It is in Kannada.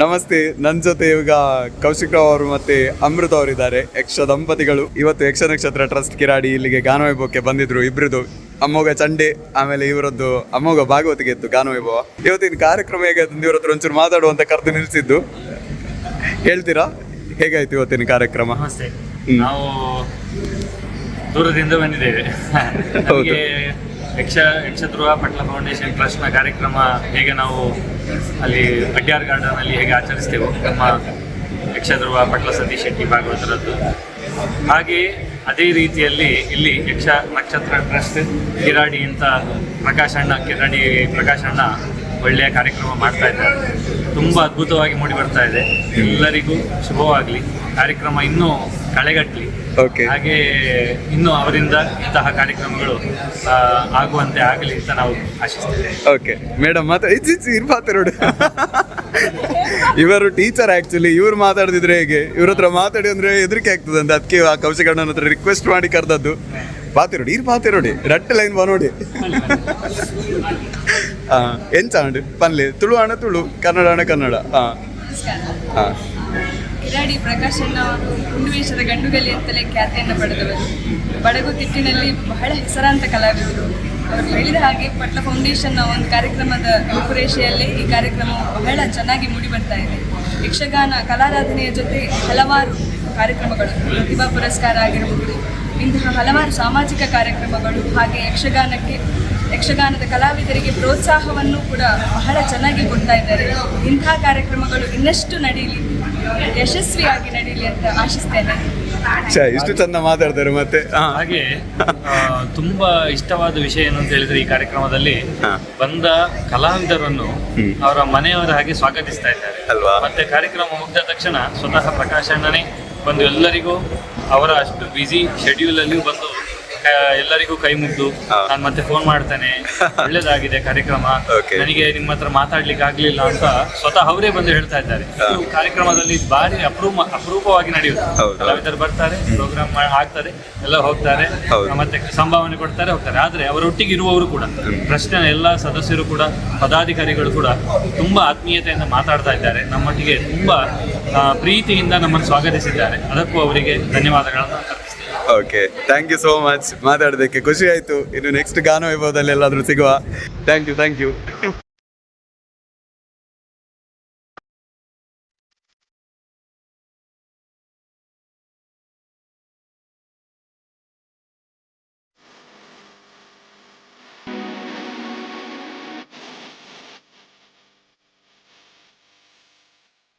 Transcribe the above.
ನಮಸ್ತೆ ನನ್ನ ಜೊತೆ ಇವಾಗ ಕೌಶಿಕ್ ರಾವ್ ಅವರು ಮತ್ತೆ ಅಮೃತ ಅವರಿದ್ದಾರೆ ಯಕ್ಷ ದಂಪತಿಗಳು. ಇವತ್ತು ಯಕ್ಷ ನಕ್ಷತ್ರ ಟ್ರಸ್ಟ್ ಕಿರಾಡಿ ಇಲ್ಲಿಗೆ ಗಾನವೈಭವಕ್ಕೆ ಬಂದಿದ್ರು ಇಬ್ರದ್ದು ಅಮ್ಮೋಗ ಚಂಡೆ ಆಮೇಲೆ ಇವರದ್ದು ಅಮ್ಮೋಗ ಭಾಗವತಿಗೆ ಇತ್ತು ಗಾನವೈಭವ. ಇವತ್ತಿನ ಕಾರ್ಯಕ್ರಮ ಹೇಗಾಯ್ತು ಇವ್ರ ಹತ್ರ ಒಂಚೂರು ಮಾತಾಡುವಂತ ಕರೆದು ನಿಲ್ಸಿದ್ದು. ಹೇಳ್ತೀರಾ? ಹೇಗಾಯ್ತು ಇವತ್ತಿನ ಕಾರ್ಯಕ್ರಮ? ನಮಸ್ತೆ. ನಾವು ದೂರದಿಂದ ಬಂದಿದ್ದೇವೆ. ಯಕ್ಷ ಯಕ್ಷಧ್ರುವ ಪಟ್ಲ ಫೌಂಡೇಶನ್ ಟ್ರಸ್ಟ್ನ ಕಾರ್ಯಕ್ರಮ ಹೇಗೆ ನಾವು ಅಲ್ಲಿ ಅಡ್ಯಾರ್ ಗಾರ್ಡನ್ ಅಲ್ಲಿ ಹೇಗೆ ಆಚರಿಸ್ತೇವೆ ನಮ್ಮ ಯಕ್ಷಧ್ರುವ ಪಟ್ಲ ಸತೀಶ್ ಶೆಟ್ಟಿ ಭಾಗವತರದ್ದು. ಹಾಗೆ ಅದೇ ರೀತಿಯಲ್ಲಿ ಇಲ್ಲಿ ಯಕ್ಷ ನಕ್ಷತ್ರ ಟ್ರಸ್ಟ್, ಕಿರಾಡಿ ಅಂತ ಪ್ರಕಾಶ್ ಅಣ್ಣ, ಕಿರಾಡಿ ಪ್ರಕಾಶ್ ಅಣ್ಣ ಒಳ್ಳೆಯ ಕಾರ್ಯಕ್ರಮ ಮಾಡ್ತಾ ಇದ್ದಾರೆ. ತುಂಬ ಅದ್ಭುತವಾಗಿ ಮೂಡಿ ಬರ್ತಾ ಇದೆ. ಎಲ್ಲರಿಗೂ ಶುಭವಾಗಲಿ. ಕಾರ್ಯಕ್ರಮ ಇನ್ನೂ ಕಳೆಗಟ್ಟಲಿ ಓಕೆ ಹಾಗೆ ಇನ್ನು ಅವರಿಂದ ಇಂತಹ ಕಾರ್ಯಕ್ರಮಗಳು ಆಗುವಂತೆ ಆಗಲಿ ಅಂತ ನಾವು ಆಶಿಸ್ತೇವೆ ಓಕೆ ಮೇಡಮ್ ಮಾತಾ ಇರ್ ಮಾತಾಡೋಡು ಇವರು ಟೀಚರ್ ಆಕ್ಚುಲಿ ಇವರು ಮಾತಾಡ್ತಿದ್ರೆ ಹೇಗೆ? ಇವ್ರ ಹತ್ರ ಮಾತಾಡಿ ಅಂದ್ರೆ ಹೆದರಿಕೆ ಆಗ್ತದೆ ಅಂತ. ಅದಕ್ಕೆ ಆ ಕೌಶಿಕ್ ಅಣ್ಣನ ಹತ್ರ ರಿಕ್ವೆಸ್ಟ್ ಮಾಡಿ ಕರೆದದ್ದು. ಪಾತಿರೋಡಿ ಇರ್ ಪಾತಿರೋಡಿ ರಟ್ಟ ಲೈನ್ ಬಾ ನೋಡಿ. ಎಂಚ ಅಂಡ್ ಪನ್ಲೆ ತುಳು ಅಣ್ಣ ತುಳು. ಕನ್ನಡ ಅಣ್ಣ ಕನ್ನಡ. ಹಾ ಹಾ ಕಿರಾಡಿ ಪ್ರಕಾಶಣ್ಣ ಅವರು ಹುಂಡುವೇಶದ ಗಂಡುಗಲಿ ಅಂತಲೇ ಖ್ಯಾತಿಯನ್ನು ಪಡೆದವರು. ಬಡಗು ತಿಟ್ಟಿನಲ್ಲಿ ಬಹಳ ಹೆಸರಾಂತ ಕಲಾವಿದರು. ಅವರು ಹೇಳಿದ ಹಾಗೆ ಪಟ್ಲ ಫೌಂಡೇಶನ್ನ ಒಂದು ಕಾರ್ಯಕ್ರಮದ ರೂಪುರೇಷೆಯಲ್ಲಿ ಈ ಕಾರ್ಯಕ್ರಮ ಬಹಳ ಚೆನ್ನಾಗಿ ಮೂಡಿ ಬರ್ತಾ ಇದೆ. ಯಕ್ಷಗಾನ, ಕಲಾರಾಧನೆಯ ಜೊತೆ ಹಲವಾರು ಕಾರ್ಯಕ್ರಮಗಳು, ಪ್ರತಿಭಾ ಪುರಸ್ಕಾರ ಆಗಿರಬಹುದು ಇಂತಹ ಹಲವಾರು ಸಾಮಾಜಿಕ ಕಾರ್ಯಕ್ರಮಗಳು ಹಾಗೆ ಯಕ್ಷಗಾನಕ್ಕೆ, ಯಕ್ಷಗಾನದ ಕಲಾವಿದರಿಗೆ ಪ್ರೋತ್ಸಾಹವನ್ನು ಕೂಡ ಬಹಳ ಚೆನ್ನಾಗಿ ಕೊಡ್ತಾ ಇದ್ದಾರೆ. ಇಂತಹ ಕಾರ್ಯಕ್ರಮಗಳು ಇನ್ನಷ್ಟು ನಡೀಲಿ ಯಶಸ್ವಿಯಾಗಿ ನಡೀಲಿ ಅಂತ ಆಶಿಸ್ತೇನೆ ಛೆ, ಇಷ್ಟು ಚಂದ ಮಾತಾಡ್ತಾರೆ ಮತ್ತೆ ಹಾ ಹಾಗೆ ಆ, ತುಂಬಾ ಇಷ್ಟವಾದ ವಿಷಯ ಏನು ಅಂತ ಹೇಳಿದ್ರೆ ಈ ಕಾರ್ಯಕ್ರಮದಲ್ಲಿ ಹಾ. ಬಂದ ಕಲಾವಿದರನ್ನು ಹ್ಮ್. ಅವರ ಮನೆಯವರ ಹಾಗೆ ಸ್ವಾಗತಿಸ್ತಾ ಇದ್ದಾರೆ ಅಲ್ವಾ? ಮತ್ತೆ ಕಾರ್ಯಕ್ರಮ ಮುಗಿದ ತಕ್ಷಣ ಸ್ವತಃ ಪ್ರಕಾಶ್ ಅಣ್ಣನೇ ಬಂದು ಎಲ್ಲರಿಗೂ ಅವರ ಅಷ್ಟು ಬ್ಯುಸಿ ಶೆಡ್ಯೂಲ್ ಅಲ್ಲಿ ಬಂದು ಎಲ್ಲರಿಗೂ ಕೈ ಮುಗ್ದು. ನಾನು ಮತ್ತೆ ಫೋನ್ ಮಾಡ್ತೇನೆ. ಒಳ್ಳೇದಾಗಿದೆ ಕಾರ್ಯಕ್ರಮ. ನನಗೆ ನಿಮ್ಮ ಹತ್ರ ಮಾತಾಡ್ಲಿಕ್ಕೆ ಆಗ್ಲಿಲ್ಲ ಅಂತ ಸ್ವತಃ ಅವರೇ ಬಂದು ಹೇಳ್ತಾ ಇದ್ದಾರೆ. ಕಾರ್ಯಕ್ರಮದಲ್ಲಿ ಬಾರಿ ಅಪರೂಪ ಅಪರೂಪವಾಗಿ ನಡೆಯುತ್ತೆ. ಕಲಾವಿದರು ಬರ್ತಾರೆ ಪ್ರೋಗ್ರಾಮ್ ಆಗ್ತದೆ ಎಲ್ಲ ಹೋಗ್ತಾರೆ ಮತ್ತೆ ಸಂಭಾವನೆ ಕೊಡ್ತಾರೆ ಹೋಗ್ತಾರೆ. ಆದ್ರೆ ಅವರೊಟ್ಟಿಗೆ ಇರುವವರು ಕೂಡ ಪ್ರಶ್ನೆ ಎಲ್ಲ ಸದಸ್ಯರು ಕೂಡ ಪದಾಧಿಕಾರಿಗಳು ಕೂಡ ತುಂಬಾ ಆತ್ಮೀಯತೆಯಿಂದ ಮಾತಾಡ್ತಾ ಇದ್ದಾರೆ. ನಮ್ಮೊಟ್ಟಿಗೆ ತುಂಬಾ ಪ್ರೀತಿಯಿಂದ ನಮ್ಮನ್ನು ಸ್ವಾಗತಿಸಿದ್ದಾರೆ. ಅದಕ್ಕೂ ಅವರಿಗೆ ಧನ್ಯವಾದಗಳನ್ನು okay thank you so much ಮಾತಾಡೋದಕ್ಕೆ ಖುಷಿ ಆಯಿತು. ಇನ್ನು ನೆಕ್ಸ್ಟ್ ಗಾನ ವೈಭವದಲ್ಲಿ ಎಲ್ಲಾದರೂ ಸಿಗುವ. Thank you thank you